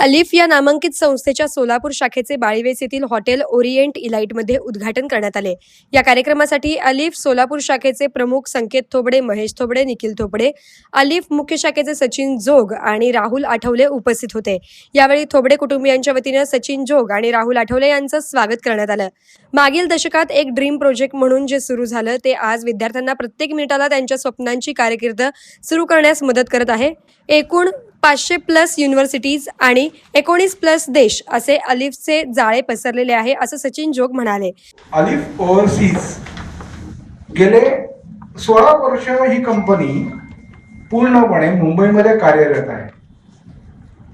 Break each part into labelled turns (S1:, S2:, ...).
S1: अलिफ या नामांकित संस्थेच्या सोलापूर शाखेचे बाळीवेस येथील हॉटेल ओरिएंट इलाइटमध्ये उद्घाटन करण्यात आले. या कार्यक्रमासाठी अलिफ सोलापूर शाखेचे प्रमुख संकेत थोबडे महेश थोबडे निखिल थोबडे अलिफ मुख्य शाखेचे सचिन जोग आणि राहुल आठवले उपस्थित होते. यावेळी थोबडे कुटुंबियांच्या वतीनं सचिन जोग आणि राहुल आठवले यांचं स्वागत करण्यात आलं. मागील दशकात एक ड्रीम प्रोजेक्ट म्हणून जे सुरू झालं ते आज विद्यार्थ्यांना प्रत्येक मिनिटाला त्यांच्या स्वप्नांची कारकीर्द सुरू करण्यास मदत करत आहे. एकूण पाचशे प्लस युनिव्हर्सिटीज आणि एकोणीस प्लस देश असे अलिफचे जाळे पसरलेले आहे असं सचिन जोग म्हणाले.
S2: अलिफ ओव्हरसीज. गेले सोळा वर्ष ही कंपनी पूर्णपणे मुंबईमध्ये कार्यरत आहे.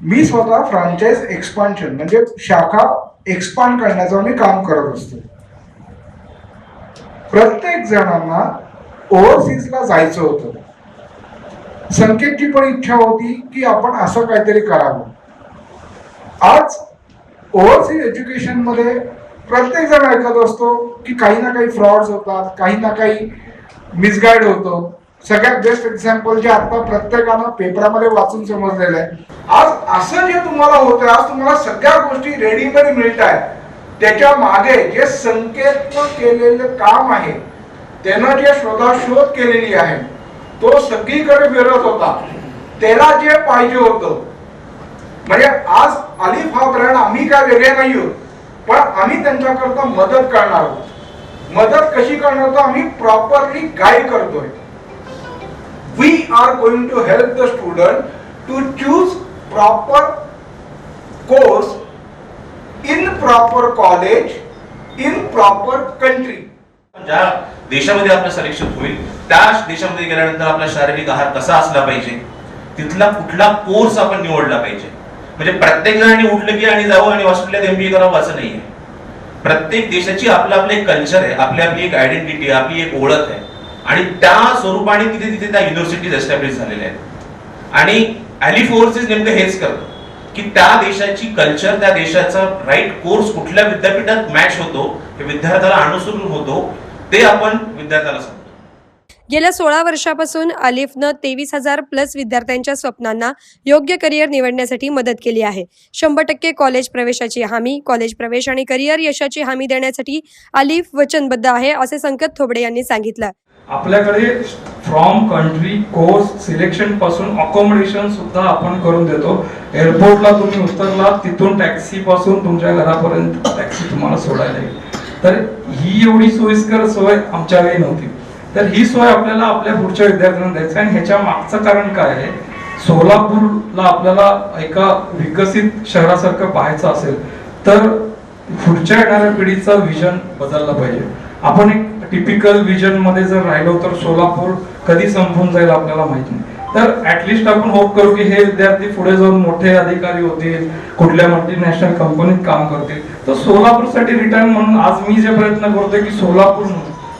S2: मी स्वतः फ्रँचाईज एक्सपान्शन म्हणजे शाखा एक्सपांड करण्याचं मी काम करत असतो. प्रत्येक जणांना ओव्हरसीजला जायचं होतं. संकेतची पण इच्छा होती की आपण असं काहीतरी करावं. आज ओव्हरसीज एज्युकेशनमध्ये प्रत्येक जण ऐकत असतो की काही ना काही फ्रॉड्स होतात काही ना काही मिसगाईड होतं. सगळ्यात बेस्ट एक्झाम्पल जे आता प्रत्येकानं पेपरामध्ये वाचून समजलेलं आहे. आज असं जे तुम्हाला होतं आज तुम्हाला सगळ्या गोष्टी रेडीमेड मिळत आहेत त्याच्यामागे जे संकेतनं केलेलं काम आहे त्यानं जे शोधाशोध केलेली आहे तो सगळीकडे फिरत होता. त्याला जे पाहिजे होतं. म्हणजे आज अलिफ हा ब्रँड आम्ही काय वेगळे नाही आहोत पण आम्ही त्यांच्याकरता मदत करणार आहोत. मदत कशी करणार आहोत आम्ही प्रॉपरली गाईड करतोय. We are going to help the student to choose proper course in proper college in proper country
S3: ज्या देशामध्ये आपलं सलेक्शन होईल त्या देशामध्ये गेल्यानंतर आपला शारीरिक आहार कसा असला पाहिजे तिथला कुठला कोर्स आपण निवडला पाहिजे. म्हणजे प्रत्येक जणांनी उठलं की आणि जावं आणि ऑस्ट्रेलियात एमबीए करावं असं नाहीये. प्रत्येक देशाची आपलं आपलं एक कल्चर आहे आपली आपली एक आयडेंटिटी आपली एक ओळख आहे. आणि त्या स्वरूपाने तिथे तिथे त्या युनिव्हर्सिटीज एस्टॅब्लिश झालेल्या आहेत. आणि ॲलिफ फोर्सेस नेमकं हेच करतं की त्या देशाची कल्चर त्या देशाचा राईट कोर्स कुठल्या विद्यापीठात मॅच होतो हे विद्यार्थ्याला अनुसरून होतो ते आपण विद्यार्थ्याला सांगतो.
S1: गेल्या सोळा वर्षापासून अलिफनं तेवीस हजार प्लस विद्यार्थ्यांच्या स्वप्नांना योग्य करिअर निवडण्यासाठी मदत केली आहे. शंभर टक्के कॉलेज प्रवेशाची हमी कॉलेज प्रवेश आणि करिअर यशाची हमी देण्यासाठी अलिफ वचनबद्ध आहे असे संकेत थोबडे यांनी सांगितलं.
S4: आपल्याकडे फ्रॉम कंट्री कोर्स सिलेक्शनपासून अकोमोडेशन सुद्धा आपण करून देतो. एअरपोर्टला तुम्ही उतरला तिथून टॅक्सी पासून तुमच्या घरापर्यंत टॅक्सी तुम्हाला सोडायला येईल. तर ही एवढी सोयीस्कर सोय आमच्या वेळी नव्हती. तर ही सोय आपल्याला आपल्या पुढच्या विद्यार्थ्यांना द्यायची आणि ह्याच्या मागचं कारण काय आहे? सोलापूरला आपल्याला एका विकसित शहरासारखं पाहायचं असेल तर पुढच्या येणाऱ्या पिढीचा विजन बदलला पाहिजे. आपण एक टिपिकल विजनमध्ये जर राहिलो तर सोलापूर कधी संपून जाईल आपल्याला माहीत नाही. तर ऍटलिस्ट आपण होप करू की हे विद्यार्थी पुढे जाऊन मोठे अधिकारी होतील कुठल्या मल्टीनॅशनल कंपनीत काम करतील. तर सोलापूरसाठी रिटर्न म्हणून आज मी जे प्रयत्न करतोय की सोलापूर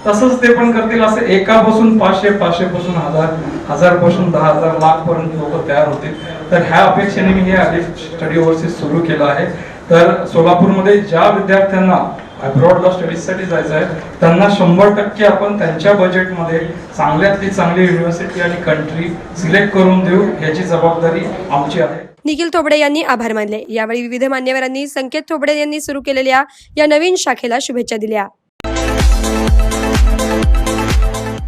S4: तसंच ते पण करतील असं एकापासून पाचशे पाचशे पासून हजार हजारपासून दहा हजार लाख पर्यंत लोक तयार होतील. तर ह्या अपेक्षेने मी हे आधी स्टडी ओव्हरसीज सुरू केलं आहे. तर सोलापूरमध्ये ज्या विद्यार्थ्यांना अब्रॉडला स्टडीजसाठी जायचं आहे त्यांना शंभर टक्के आपण त्यांच्या बजेटमध्ये चांगल्यातली चांगली युनिव्हर्सिटी आणि कंट्री सिलेक्ट करून देऊ याची जबाबदारी आमची आहे.
S1: निखिल थोबडे यांनी आभार मानले. यावेळी विविध मान्यवरांनी संकेत थोबडे यांनी सुरू केलेल्या या नवीन शाखेला शुभेच्छा दिल्या.